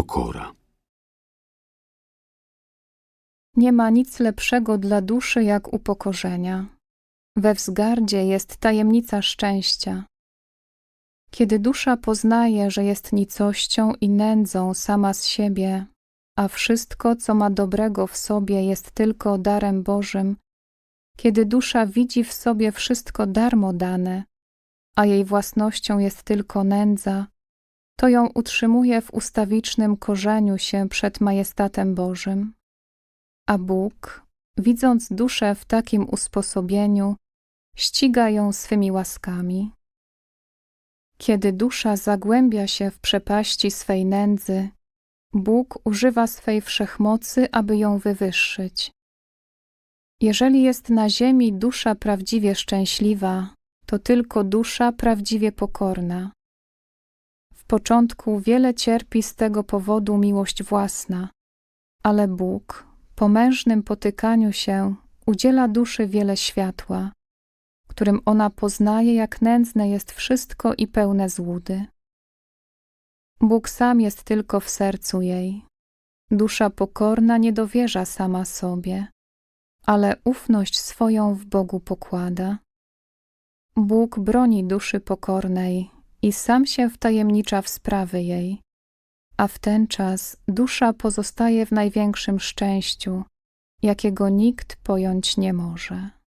pokora. Nie ma nic lepszego dla duszy jak upokorzenia. We wzgardzie jest tajemnica szczęścia. Kiedy dusza poznaje, że jest nicością i nędzą sama z siebie, a wszystko, co ma dobrego w sobie, jest tylko darem Bożym, kiedy dusza widzi w sobie wszystko darmo dane, a jej własnością jest tylko nędza, to ją utrzymuje w ustawicznym korzeniu się przed majestatem Bożym. A Bóg, widząc duszę w takim usposobieniu, ściga ją swymi łaskami. Kiedy dusza zagłębia się w przepaści swej nędzy, Bóg używa swej wszechmocy, aby ją wywyższyć. Jeżeli jest na ziemi dusza prawdziwie szczęśliwa, to tylko dusza prawdziwie pokorna. W początku wiele cierpi z tego powodu miłość własna, ale Bóg, po mężnym potykaniu się, udziela duszy wiele światła, którym ona poznaje, jak nędzne jest wszystko i pełne złudy. Bóg sam jest tylko w sercu jej. Dusza pokorna nie dowierza sama sobie, ale ufność swoją w Bogu pokłada. Bóg broni duszy pokornej i sam się wtajemnicza w sprawy jej, a w ten czas dusza pozostaje w największym szczęściu, jakiego nikt pojąć nie może.